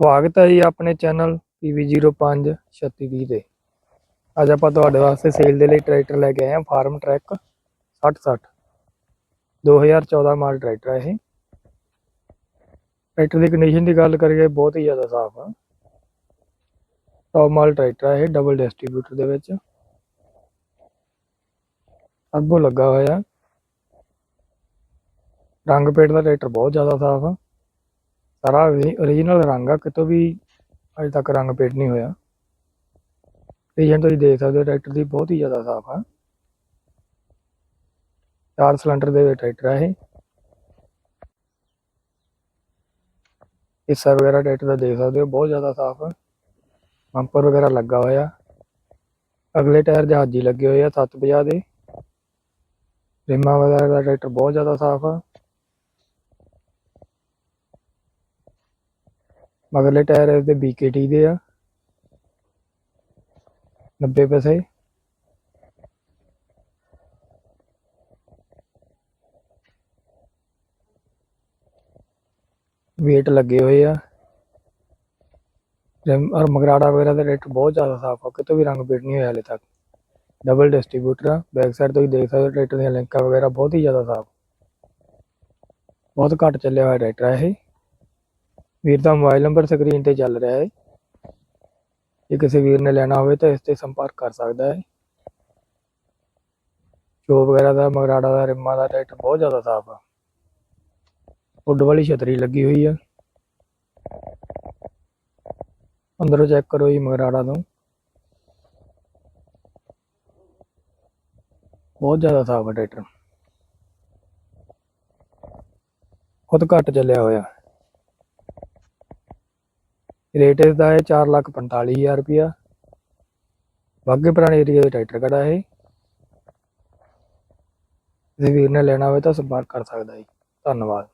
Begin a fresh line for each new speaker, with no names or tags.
ਸਵਾਗਤ ਹੈ ਜੀ ਆਪਣੇ ਚੈਨਲ PV05 3620 ਤੇ। ਅੱਜ ਆਪਾਂ ਤੁਹਾਡੇ ਵਾਸਤੇ ਸੇਲ ਦੇ ਲਈ ਟਰੈਕਟਰ ਲੈ ਕੇ ਆਏ ਹਾਂ, ਫਾਰਮ ਟਰੈਕ 6060 2014 ਮਾਡਲ ਟਰੈਕਟਰ ਹੈ ਇਹ। ਟਰੈਕਟਰ ਦੀ ਕੰਡੀਸ਼ਨ ਦੀ ਗੱਲ ਕਰੀਏ, ਬਹੁਤ ਹੀ ਜ਼ਿਆਦਾ ਸਾਫ਼ ਆ। ਟੌਪ ਮਾਡਲ ਟਰੈਕਟਰ ਹੈ ਇਹ ਡਬਲ ਡਿਸਟ੍ਰੀਬਿਊਟਰ ਦੇ ਵਿੱਚ। ਅੱਗੋਂ ਲੱਗਾ ਹੋਇਆ। ਰੰਗ ਪੇਟ ਦਾ ਟਰੈਕਟਰ ਬਹੁਤ ਜ਼ਿਆਦਾ ਸਾਫ਼ ਆ। ਸਾਰਾ ਓਰੀਜਨਲ ਰੰਗ ਆ, ਕਿਤੋਂ ਵੀ ਅਜੇ ਤੱਕ ਰੰਗ ਪੇਟ ਨਹੀਂ ਹੋਇਆ। ਰੀਜਨ ਤੁਸੀਂ ਦੇਖ ਸਕਦੇ ਹੋ ਟਰੈਕਟਰ ਦੀ ਬਹੁਤ ਹੀ ਜ਼ਿਆਦਾ ਸਾਫ਼ ਆ। ਚਾਰ ਸਿਲੰਡਰ ਦੇ ਵਿੱਚ ਟਰੈਕਟਰ ਆ ਇਹ। ਹਿੱਸਾ ਵਗੈਰਾ ਟਰੈਕਟਰ ਦਾ ਦੇਖ ਸਕਦੇ ਹੋ, ਬਹੁਤ ਜ਼ਿਆਦਾ ਸਾਫ਼ ਆ। ਬੰਪਰ ਵਗੈਰਾ ਲੱਗਾ ਹੋਇਆ। ਅਗਲੇ ਟਾਇਰ ਜਹਾਜ਼ੀ ਲੱਗੇ ਹੋਏ ਆ 750 ਦੇ। ਰਿਮਾਂ ਵਗੈਰਾ ਦਾ ਟਰੈਕਟਰ ਬਹੁਤ ਜ਼ਿਆਦਾ ਸਾਫ਼ ਆ। ਮਗਰਲੇ ਟਾਇਰ ਇਹਦੇ BKT ਦੇ ਆ। 90 ਪੈਸੇ। ਵੇਟ ਲੱਗੇ ਹੋਏ ਆ। ਰਿਮ, ਔਰ ਮਗਰਾੜਾ ਵਗੈਰਾ ਦਾ ਰੇਟ ਬਹੁਤ ਜ਼ਿਆਦਾ ਸਾਫ਼ ਆ, ਕਿਤੋਂ ਵੀ ਰੰਗ ਪੇਟ ਨਹੀਂ ਹੋਇਆ ਹਲੇ ਤੱਕ। ਡਬਲ ਡਿਸਟ੍ਰੀਬਿਊਟਰ ਆ ਬੈਕ ਸਾਈਡ ਤੋਂ ਹੀ ਦੇਖ ਸਕਦੇ ਹੋ ਟਰੈਕਟਰ ਦੀਆਂ ਲਿੰਕਾਂ ਵਗੈਰਾ ਬਹੁਤ ਹੀ ਜ਼ਿਆਦਾ ਸਾਫ਼। ਬਹੁਤ ਘੱਟ ਚੱਲਿਆ ਹੋਇਆ ਟਰੈਕਟਰ ਆ ਇਹ। ਵੀਰ ਦਾ ਮੋਬਾਈਲ ਨੰਬਰ ਸਕਰੀਨ ਤੇ ਚੱਲ ਰਿਹਾ ਹੈ। ਜੇ ਕਿਸੇ ਵੀਰ ਨੇ ਲੈਣਾ ਹੋਵੇ ਤਾਂ ਇਸ ਤੇ ਸੰਪਰਕ ਕਰ ਸਕਦਾ ਹੈ। ਸ਼ੋ ਵਗੈਰਾ ਦਾ, ਮਗਰਾੜਾ ਦਾ, ਰਿਮਾਂ ਦਾ ਟਰੈਕਟਰ ਬਹੁਤ ਜ਼ਿਆਦਾ ਸਾਫ਼ ਆ। ਉੱਡ ਵਾਲੀ ਛਤਰੀ ਲੱਗੀ ਹੋਈ ਆ। ਅੰਦਰੋਂ ਚੈੱਕ ਕਰੋ ਜੀ ਮਗਰਾੜਾ ਤੋਂ। ਬਹੁਤ ਜ਼ਿਆਦਾ ਸਾਫ਼ ਆ ਟਰੈਕਟਰ ਬਹੁਤ ਘੱਟ ਚੱਲਿਆ ਹੋਇਆ। ਰੇਟ ਇਸ ਦਾ ਹੈ 445000 ਰੁਪਿਆ ਬਾਗੇ ਪੁਰਾਣੇ ਏਰੀਆ ਦੇ ਟਰੈਕਟਰ ਖੜਾ ਹੈ ਜੇ ਵੀਰ ਨੇ ਲੈਣਾ ਹੋਵੇ ਤਾਂ ਸੰਪਰਕ ਕਰ ਸਕਦਾ ਹੈ ਧੰਨਵਾਦ।